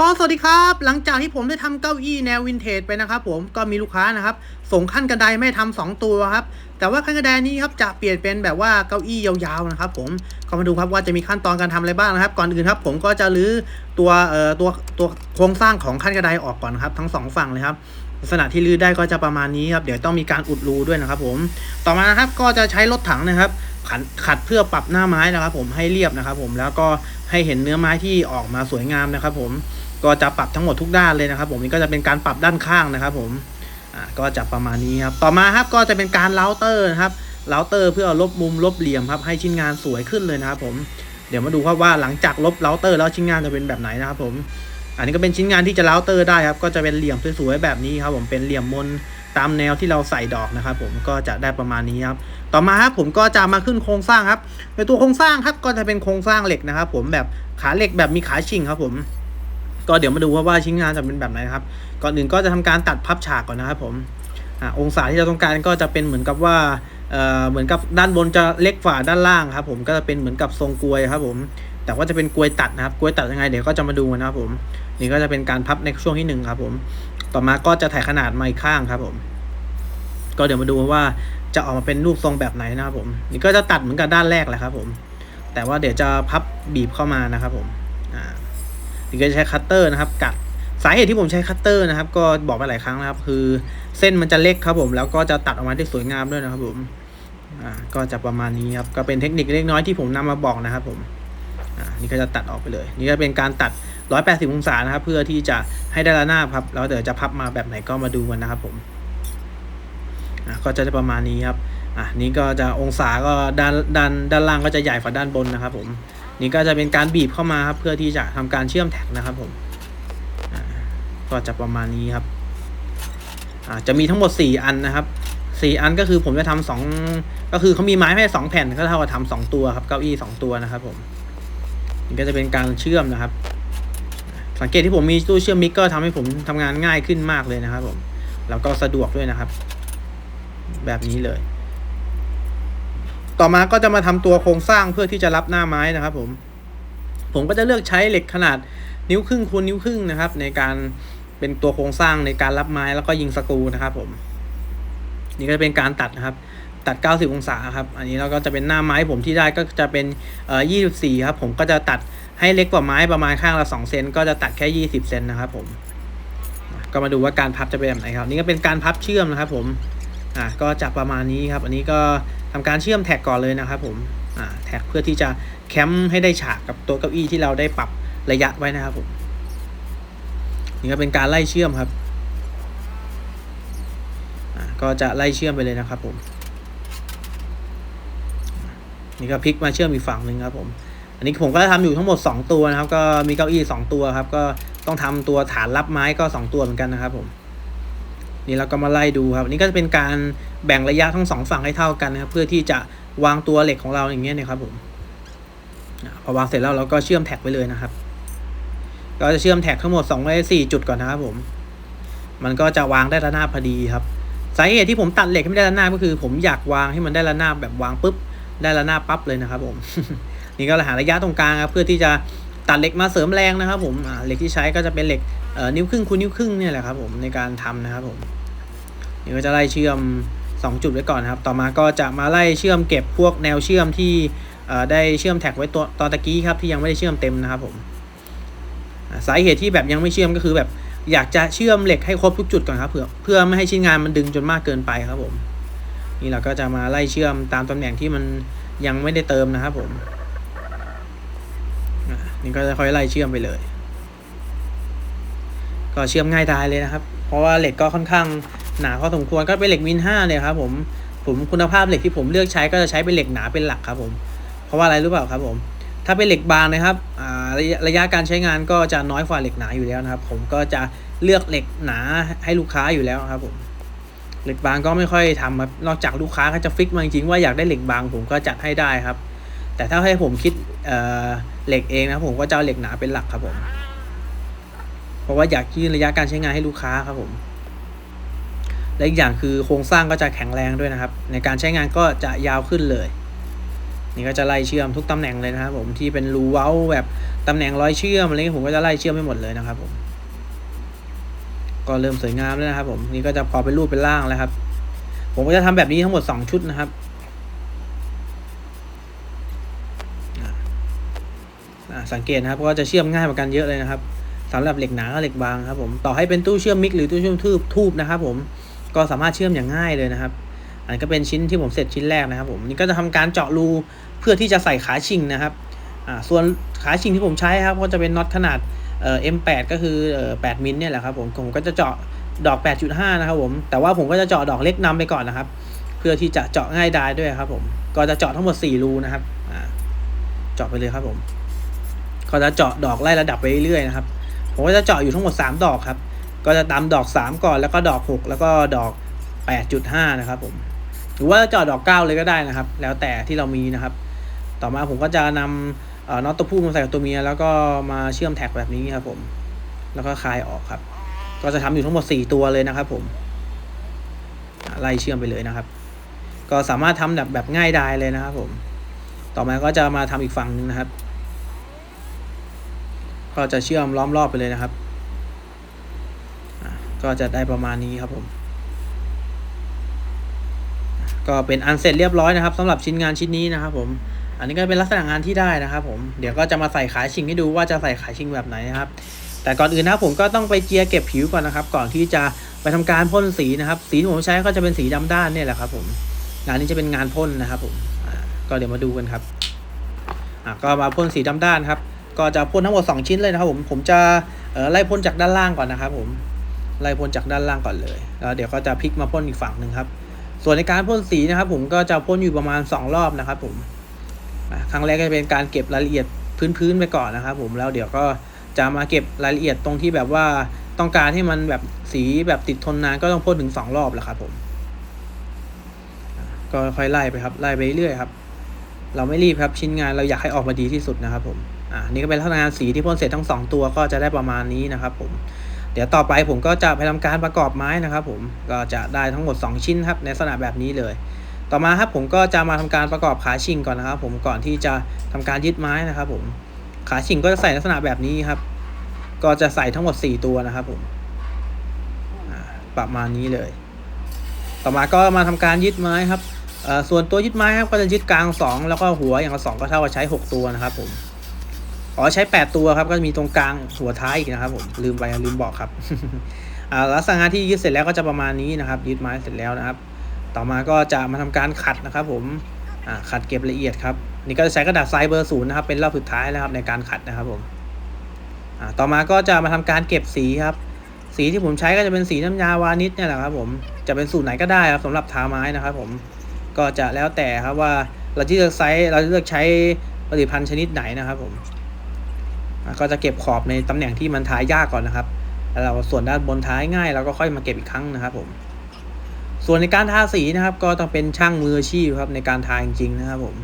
ก็สวัสดีครับ หลังจากที่ผมได้ทำเก้าอี้แนววินเทจไปนะครับผมก็มีลูกค้านะครับ ส่งขั้นกระไดไม่ทำสองตัวครับ แต่ว่าขั้นกระไดนี้ครับจะเปลี่ยนเป็นแบบว่าเก้าอี้ยาวๆนะครับ ผมก็มาดูครับว่าจะมีขั้นตอนการทำอะไรบ้างนะครับ ก่อนอื่นครับ ผมก็จะรื้อตัวเอ่อตัวตัวโครงสร้างของขั้นกระไดออกก่อนครับ ทั้งสองฝั่งเลยครับลักษณะที่รื้อได้ก็จะประมาณนี้ครับเดี๋ยวต้องมีการอุดรูด้วยนะครับ ผมต่อมานะครับก็จะใช้รถถังนะครับขัดขัดเพื่อปรับหน้าไม้นะครับ ผมให้เรียบนะครับ ผมแล้วก็ให้เห็นเนื้อไม้ที่ออกมาสวยงามนะครับ ผม ก็จะปรับทั้งหมดทุกด้านเลยนะครับ ผมนี่ก็จะเป็นการปรับด้านข้างนะครับ ผมก็จะประมาณนี้ครับ ต่อมาครับก็จะเป็นการเลาเตอร์นะครับเลาเตอร์เพื่อลบมุมลบเหลี่ยมครับให้ชิ้นงานสวยขึ้นเลยนะครับ ผมเดี๋ยวมาดูครับว่าหลังจากลบเลาเตอร์แล้วชิ้นงานจะเป็นแบบไหนนะครับ ผม อันนี้ก็เป็นชิ้นงานที่จะเลาเตอร์ได้ครับ ก็จะเป็นเหลี่ยมสวยๆแบบนี้ครับ ผมเป็นเหลี่ยมมนตามแนวที่เราใส่ดอกนะครับ ผมก็จะได้ประมาณนี้ครับ ต่อมาครับผมก็จะมาขึ้นโครงสร้างครับในตัวโครงสร้างครับก็จะเป็นโครงสร้างเหล็กนะครับ ผมแบบขาเหล็กแบบมีขาชิงครับ ผม ก็เดี๋ยวมาดูว่าว่าชิ้นงานจะเป็นแบบไหนครับ ก่อนอื่นก็จะทำการตัดพับฉากก่อนนะครับผมอองศาที่เราต้องการก็จะเป็นเหมือนกับว่าเเหมือนกับด้านบนจะเล็กฝ่าด้านล่างครับ ผมก็จะเป็นเหมือนกับทรงกลวยครับ ผม แต่ว่าจะเป็นกลวยตัดนะครับกลวยตัดยังไงเดี๋ยวก็จะมาดูนะครับผม นี่ก็จะเป็นการพับในช่วงที่หนึ่งครับผม ต่อมาก็จะถ่ายขนาดไม้ข้างครับ ผม ก็เดี๋ยวมาดูว่าจะออกมาเป็นรูปทรงแบบไหนนะครับผม นี่ก็จะตัดเหมือนกับด้านแรกแหละครับ ผม แต่ว่าเดี๋ยวจะพับบีบเข้ามานะครับผม อ่านี่ก็จะใช้คัตเตอร์นะครับกัดสาเหตุที่ผมใช้คัตเตอร์นะครับ ก็บอกไปหลายครั้งนะครับ คือเส้นมันจะเล็กครับผมแล้วก็จะตัดออกมาได้สวยงามด้วยนะครับผมอ่าก็จะประมาณนี้ครับก็เป็นเทคนิคเล็กน้อยที่ผมนำมาบอกนะครับผมอ่านี่ก็จะตัดออกไปเลย นี่ก็เป็นการตัด 180 องศานะครับ เพื่อที่จะให้ได้ระนาบครับแล้วเดี๋ยวจะพับมาแบบไหนก็มาดูกันนะครับผมอ่าก็จะได้ประมาณนี้ครับอะนี่ก็จะองศาก็ด้านด้านด้านล่างก็จะใหญ่กว่าด้านบนนะครับผม นี่ก็จะเป็นการบีบเข้ามาครับเพื่อที่จะทำการเชื่อมแท็กนะครับผมก็จะประมาณนี้ครับจะมีทั้งหมด 4 อันนะครับ 4 อันก็คือผมจะทำสองก็คือเขามีไม้ให้สองแผ่นก็เท่ากับทำสองตัวครับเก้าอี้สองตัวนะครับผมนี่ก็จะเป็นการเชื่อมนะครับ สังเกตที่ผมมีตู้เชื่อมมิกก็ทำให้ผมทำงานง่ายขึ้นมากเลยนะครับผมแล้วก็สะดวกด้วยนะครับ แบบนี้เลย ต่อมาก็จะมาทำตัวโครงสร้างเพื่อที่จะรับหน้าไม้นะครับ ผม ผมก็จะเลือกใช้เหล็กขนาดนิ้วครึ่งคูณนิ้วครึ่งนะครับ ในการเป็นตัวโครงสร้างในการรับไม้แล้วก็ยิงสกรูนะครับ ผม นี่ก็จะเป็นการตัดนะครับ ตัด 90 องศาครับ อันนี้เราก็จะเป็นหน้าไม้ผมที่ได้ก็จะเป็นเอ่อ24 ครับ ผมก็จะตัดให้เล็กกว่าไม้ประมาณข้างละ2เซนก็จะตัดแค่ 20 เซนนะครับ ผม ก็มาดูว่าการพับจะเป็นแบบไหนครับ นี่ก็เป็นการพับเชื่อมนะครับ ผม อ่าก็จะประมาณนี้ครับ อันนี้ก็ทำการเชื่อมแท็กก่อนเลยนะครับผมอ่าแท็กเพื่อที่จะแคมป์ให้ได้ฉากกับตัวเก้าอี้ที่เราได้ปรับระยะไว้นะครับผมนี่ก็เป็นการไล่เชื่อมครับอ่าก็จะไล่เชื่อมไปเลยนะครับผม นี่ก็พลิกมาเชื่อมอีกฝั่งหนึ่งครับผม อันนี้ผมก็ทำอยู่ทั้งหมด 2 ตัวนะครับ ก็มีเก้าอี้2ตัวครับ ก็ต้องทำตัวฐานรับไม้ก็ 2 ตัวเหมือนกันนะครับผม นี่เราก็มาไล่ดูครับอันนี้ก็จะเป็นการแบ่งระยะทั้งสองฝั่งให้เท่ากันนะครับ เพื่อที่จะวางตัวเหล็กของเราอย่างเงี้ยนะครับผมอ่าพอวางเสร็จแล้วเราก็เชื่อมแท็กไปเลยนะครับก็จะเชื่อมแท็กทั้งหมด2ไว้4จุดก่อนนะครับผม มันก็จะวางได้ระนาบพอดีครับสาเหตุที่ผมตัดเหล็กให้ไม่ได้ระนาบก็คือ ผมอยากวางให้มันได้ระนาบแบบวางปุ๊บได้ระนาบปั๊บเลยนะครับ ผม นี่ก็หาระยะตรงกลางครับเพื่อที่จะตัดเหล็กมาเสริมแรงนะครับ ผมเหล็กที่ใช้ก็จะเป็นเหล็กนิ้วครึ่งคูณนิ้วครึ่งเนี่ยแหละครับ ผมในการทำนะครับผม นี่ก็จะไล่เชื่อม 2 จุดไว้ก่อนครับ ต่อมาก็จะมาไล่เชื่อมเก็บพวกแนวเชื่อมที่ได้เชื่อมแท็กไว้ตัวตอนตะกี้ครับที่ยังไม่ได้เชื่อมเต็มนะครับผมสาเหตุที่แบบยังไม่เชื่อมก็คือแบบอยากจะเชื่อมเหล็กให้ครบทุกจุดก่อนครับเพื่อเพื่อไม่ให้ชิ้นงานมันดึงจนมากเกินไปครับผมนี่เราก็จะมาไล่เชื่อมตามตำแหน่งที่มันยังไม่ได้เติมนะครับผมนี่ก็จะค่อยไล่เชื่อมไปเลย ก็เชื่อมง่ายดายเลยนะครับ เพราะว่าเหล็กก็ค่อนข้าง หนาพอสมควรก็เป็นเหล็กมินห้าเนี่ยครับผมผมคุณภาพเหล็กที่ผมเลือกใช้ก็จะใช้เป็นเหล็กหนาเป็นหลักครับผมเพราะว่าอะไรรู้เปล่าครับผมถ้าเป็นเหล็กบางนะครับระยะระยะการใช้งานก็จะน้อยกว่าเหล็กหนาอยู่แล้วนะครับ ผมก็จะเลือกเหล็กหนาให้ลูกค้าอยู่แล้วครับผมเหล็กบางก็ไม่ค่อยทำครับนอกจากลูกค้าเขาจะฟิกมาจริงๆว่าอยากได้เหล็กบางผมก็จัดให้ได้ครับ แต่ถ้าให้ผมคิดเเหล็กเองนะผมก็จะเอาเหล็กหนาเป็นหลักครับผมเพราะว่าอยากยืนระยะการใช้งานให้ลูกค้าครับผม และอีกอย่างคือโครงสร้างก็จะแข็งแรงด้วยนะครับ ในการใช้งานก็จะยาวขึ้นเลย นี่ก็จะไล่เชื่อมทุกตำแหน่งเลยนะครับผมที่เป็นรูเว้าแบบตำแหน่งร้อยเชื่อมอะไรเงี้ผมก็จะไล่เชื่อมให้หมดเลยนะครับผมก็เริ่มสวยงามแล้วนะครับ ผมนี่ก็จะพอเป็นรูปเป็นร่างแล้วครับ ผมก็จะทำแบบนี้ทั้งหมดสองชุดนะครับอ่าสังเกตนะครับก็จะเชื่อมง่ายกว่ากันเยอะเลยนะครับสำหรับเหล็กหนากับเหล็กบางครับ ผมต่อให้เป็นตู้เชื่อมมิกหรือตู้เชื่อมทูบทูบนะครับ ผม ก็สามารถเชื่อมอย่างง่ายเลยนะครับ อันก็เป็นชิ้นที่ผมเสร็จชิ้นแรกนะครับ ผมนี่ก็จะทำการเจาะรูเพื่อที่จะใส่ขาชิงนะครับอ่าส่วนขาชิงที่ผมใช้ครับก็จะเป็นน็อตขนาดเอ่อ M8 ก็คือเอ่อ8มิลเนี่ยแหละครับผมผมก็จะเจาะดอก 8.5 นะครับผมแต่ว่าผมก็จะเจาะดอกเล็กนำไปก่อนนะครับ เพื่อที่จะเจาะง่ายดายด้วยครับผมก็จะเจาะทั้งหมด 4 รูนะครับอ่าเจาะไปเลยครับผมก็จะเจาะดอกไล่ระดับไปเรื่อยๆนะครับผมก็จะเจาะอยู่ทั้งหมด 3 ดอกครับ ก็จะตามดอก 3 ก่อนแล้วก็ดอก 6 แล้วก็ดอก 8.5 นะครับผมหรือว่าจาะดอก 9 เลยก็ได้นะครับ แล้วแต่ที่เรามีนะครับ ต่อมาผมก็จะนำน็อตตัวผู้มาใส่กับตัวเมีย แล้วก็มาเชื่อมแท็กแบบนี้ครับผม แล้วก็คลายออกครับ ก็จะทำอยู่ทั้งหมด 4 ตัวเลยนะครับ ผมไล่เชื่อมไปเลยนะครับ ก็สามารถทำแบบแบบง่ายดายเลยนะครับ ผม ต่อมาก็จะมาทำอีกฝั่งหนึงนะครับ ก็จะเชื่อมล้อมรอบไปเลยนะครับ ก็จะได้ประมาณนี้ครับผม ก็เป็นอันเสร็จเรียบร้อยนะครับสำหรับชิ้นงานชิ้นนี้นะครับ ผม อันนี้ก็เป็นลักษณะงานที่ได้นะครับ ผมเดี๋ยวก็จะมาใส่ขายชิงให้ดูว่าจะใส่ขายชิงแบบไหนนะครับ แต่ก่อนอื่นนะครับผมก็ต้องไปเจียเก็บผิวก่อนนะครับ ก่อนที่จะไปทำการพ่นสีนะครับ สีที่ผมใช้ก็จะเป็นสีดำด้านเนี่ยแหละครับ ผม งานนี้จะเป็นงานพ่นนะครับ ผมก็เดี๋ยวมาดูกันครับก็มาพ่นสีดำด้านครับ ก็จะพ่นทั้งหมด 2 ชิ้นเลยนะครับ ผมผมจะไล่พ่นจากด้านล่างก่อนนะครับ ผม ไล่พ่นจากด้านล่างก่อนเลย แล้วเดี๋ยวก็จะพลิกมาพ่นอีกฝั่งหนึ่งครับ ส่วนในการพ่นสีนะครับ ผมก็จะพ่นอยู่ประมาณ 2 รอบนะครับ ผมครั้งแรกก็จะเป็นการเก็บรายละเอียดพื้นๆไปก่อนนะครับ ผมแล้วเดี๋ยวก็จะมาเก็บรายละเอียดตรงที่แบบว่าต้องการให้มันแบบสีแบบติดทนนานก็ต้องพ่นถึง 2 รอบแหละครับ ผมก็ค่อยไล่ไปครับไล่ไปเรื่อยครับ เราไม่รีบครับชิ้นงานเราอยากให้ออกมาดีที่สุดนะครับ ผมอ่านี่ก็เป็นลักษณะงานสีที่พ่นเสร็จทั้งสองตัวก็จะได้ประมาณนี้นะครับ ผม เดี๋ยวต่อไปผมก็จะไปทำการประกอบไม้นะครับ ผมก็จะได้ทั้งหมด 2 ชิ้นครับในลักษณะแบบนี้เลย ต่อมาครับผมก็จะมาทำการประกอบขาชิงก่อนนะครับ ผมก่อนที่จะทำการยึดไม้นะครับ ผมขาชิงก็จะใส่ลักษณะแบบนี้ครับ ก็จะใส่ทั้งหมด 4 ตัวนะครับ ผมประมาณนี้เลย ต่อมาก็มาทำการยึดไม้ครับส่วนตัวยึดไม้ครับก็จะยึดกลาง 2 แล้วก็หัวอย่างละสองก็เท่ากับใช้ 6 ตัวนะครับผม อ๋อใช้ 8 ตัวครับก็จะมีตรงกลางหัวท้ายอีกนะครับผมลืมไปลืมบอกครับอ่าลักษณะที่ยึดเสร็จแล้วก็จะประมาณนี้นะครับ ยึดไม้เสร็จแล้วนะครับ ต่อมาก็จะมาทำการขัดนะครับ ผมอ่าขัดเก็บละเอียดครับนี่ก็จะใช้กระดาษทรายเบอร์ศูนย์นะครับเป็นรอบสุดท้ายแล้วครับในการขัดนะครับผมอ่าต่อมาก็จะมาทำการเก็บสีครับ สีที่ผมใช้ก็จะเป็นสีน้ำยาวานิชเนี่ยแหละครับ ผมจะเป็นสูตรไหนก็ได้ครับสำหรับทาไม้นะครับ ผมก็จะแล้วแต่ครับว่าเราจะเลือกไซส์เราจะเลือกใช้ผลิตภัณฑ์ชนิดไหนนะครับ ผม ก็จะเก็บขอบในตำแหน่งที่มันทายากก่อนนะครับแล้วเราส่วนด้านบนท้ายง่ายเราก็ค่อยมาเก็บอีกครั้งนะครับผม ส่วนในการทาสีนะครับ ก็ต้องเป็นช่างมืออาชีพครับในการทาจริงๆนะครับผม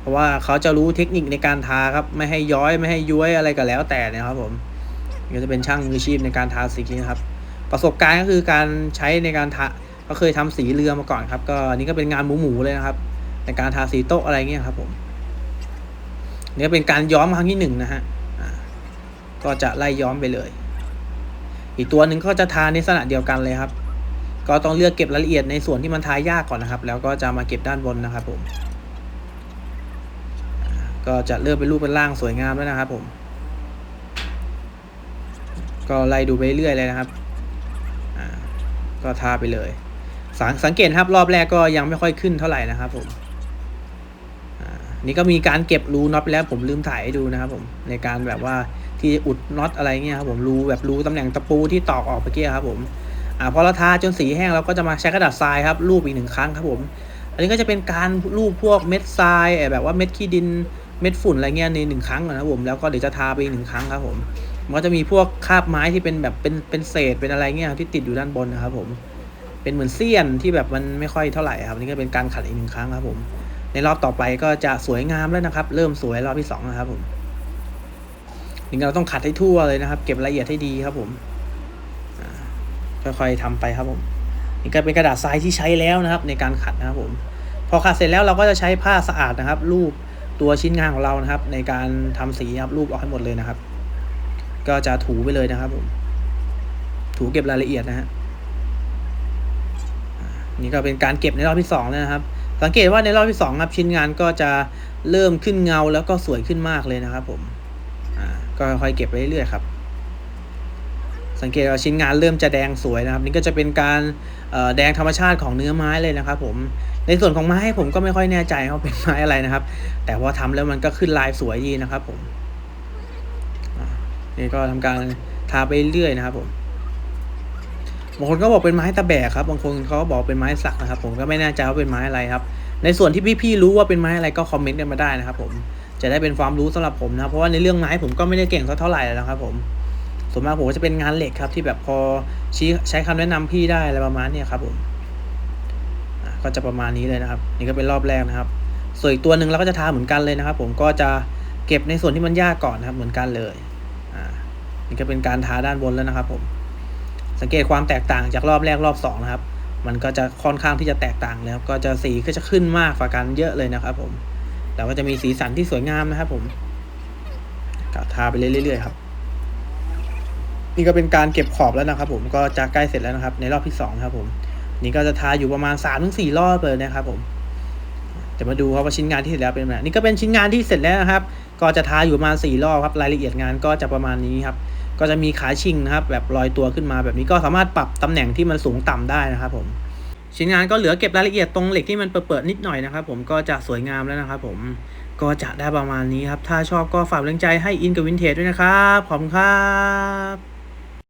เพราะว่าเขาจะรู้เทคนิคในการทาครับไม่ให้ย้อยไม่ให้ย้วยอะไรก็แล้วแต่นะครับผมก็จะเป็นช่างมืออาชีพในการทาสีนะครับ ประสบการณ์ก็คือการใช้ในการทาก็เคยทำสีเรือมาก่อนครับ ก็นี่ก็เป็นงานหมูๆเลยนะครับ ในการทาสีโต๊ะอะไรเงี้ยครับผมนี่ก็เป็นการย้อมครั้งที่หนึ่งนะฮะ ก็จะไล่ย้อมไปเลย อีกตัวหนึ่งก็จะทาในลักษณะเดียวกันเลยครับ ก็ต้องเลือกเก็บรายละเอียดในส่วนที่มันทายากก่อนนะครับ แล้วก็จะมาเก็บด้านบนนะครับผม ก็จะเลือกเป็นรูปเป็นร่างสวยงามแล้วนะครับผม ก็ไล่ดูไปเรื่อยเลยนะครับ ก็ทาไปเลย สังสังเกตครับรอบแรกก็ยังไม่ค่อยขึ้นเท่าไหร่นะครับผม นี่ก็มีการเก็บรูน็อตไปแล้วผมลืมถ่ายให้ดูนะครับผมในการแบบว่าที่อุดน็อตอะไรเงี้ยครับผมรูแบบรูตำแหน่งตะปูที่ตอกออกเมื่อกี้ครับผมอ่าพอเราทาจนสีแห้งเราก็จะมาใช้กระดาษทรายครับรูปอีกหนึ่งครั้งครับผม อันนี้ก็จะเป็นการรูปพวกเม็ดทรายแบบว่าเม็ดขี้ดินเม็ดฝุ่นอะไรเงี้ยในหนึ่งครั้งนะครับผมแล้วก็เดี๋ยวจะทาไปอีกหนึ่งครั้งครับผมมันก็จะมีพวกคาบไม้ที่เป็นแบบเป็นเป็นเศษเป็นอะไรเงี้ยที่ติดอยู่ด้านบนนะครับผมเป็นเหมือนเสี้ยนที่แบบมันไม่ค่อยเท่าไหร่ครับนนี่ก็เป็นการขัดอีกหนึ่งครั้งครับผม ในรอบต่อไปก็จะสวยงามแล้วนะครับ เริ่มสวยรอบที่สองนะครับผมนี่เราต้องขัดให้ทั่วเลยนะครับ เก็บรายละเอียดให้ดีครับผมค่อยๆทำไปครับผมนี่ก็เป็นกระดาษทรายที่ใช้แล้วนะครับ ในการขัดนะครับผม พอขัดเสร็จแล้วเราก็จะใช้ผ้าสะอาดนะครับรูปตัวชิ้นงานของเรานะครับ ในการทำสีครับรูปออกให้หมดเลยนะครับ ก็จะถูไปเลยนะครับผมถูเก็บรายละเอียดนะฮะนี่ก็เป็นการเก็บในรอบที่สองแล้วนะครับ สังเกตว่าในรอบที่สองครับชิ้นงานก็จะเริ่มขึ้นเงาแล้วก็สวยขึ้นมากเลยนะครับ ผมก็ค่อยเก็บไปเรื่อยๆครับ สังเกตว่าชิ้นงานเริ่มจะแดงสวยนะครับ นี่ก็จะเป็นการแดงธรรมชาติของเนื้อไม้เลยนะครับ ผมในส่วนของไม้ผมก็ไม่ค่อยแน่ใจว่าเป็นไม้อะไรนะครับ แต่พอทำแล้วมันก็ขึ้นลายสวยดีนะครับ ผมนี่ก็ทำการทาไปเรื่อยนะครับ ผม บางคนก็บอกเป็นไม้ตะแบกครับ บางคนเขาก็บอกเป็นไม้สักนะครับ ผมก็ไม่แน่ใจว่าเป็นไม้อะไรครับ ในส่วนที่พี่ๆรู้ว่าเป็นไม้อะไรก็คอมเมนต์กันมาได้นะครับ ผม จะได้เป็นความรู้สำหรับผมนะครับเพราะว่าในเรื่องไม้ผมก็ไม่ได้เก่งสักเท่าไหร่นะครับ ผมส่วนมากผมก็จะเป็นงานเหล็กครับ ที่แบบพอชี้ใช้คำแนะนำพี่ได้อะไรประมาณนี้ครับ ผมก็จะประมาณนี้เลยนะครับ นี่ก็เป็นรอบแรกนะครับ ส่วนอีกตัวหนึ่งเราก็จะทาเหมือนกันเลยนะครับ ผมก็จะเก็บในส่วนที่มันยากก่อนนะครับ เหมือนกันเลย อ่า นี่ก็เป็นการทาด้านบนแล้วนะครับ ผม สังเกตความแตกต่างจากรอบแรกรอบสองนะครับ มันก็จะค่อนข้างที่จะแตกต่างเลยครับ ก็จะสีก็จะขึ้นมากกว่ากันเยอะเลยนะครับ ผม แล้วก็จะมีสีสันที่สวยงามนะครับผมก็ทาไปเรื่อยๆครับ นี่ก็เป็นการเก็บขอบแล้วนะครับ ผม ก็จะใกล้เสร็จแล้วนะครับ ในรอบที่สองครับผม นี่ก็จะทาอยู่ประมาณสามถึงสี่รอบเลยนะครับ ผมจะมาดูครับว่าชิ้นงานที่เสร็จแล้วเป็นแบบนี่ก็เป็นชิ้นงานที่เสร็จแล้วนะครับ ก็จะทาอยู่ประมาณสี่รอบครับ รายละเอียดงานก็จะประมาณนี้ครับ ก็จะมีขาชิงนะครับแบบลอยตัวขึ้นมาแบบนี้ก็สามารถปรับตำแหน่งที่มันสูงต่ำได้นะครับผมชิ้นงานก็เหลือเก็บรายละเอียดตรงเหล็กที่มันเปิดๆนิดหน่อยนะครับผมก็จะสวยงามแล้วนะครับผมก็จะได้ประมาณนี้ครับ ถ้าชอบก็ฝากแรงใจให้อินกับวินเทจด้วยนะครับ ขอบคุณครับ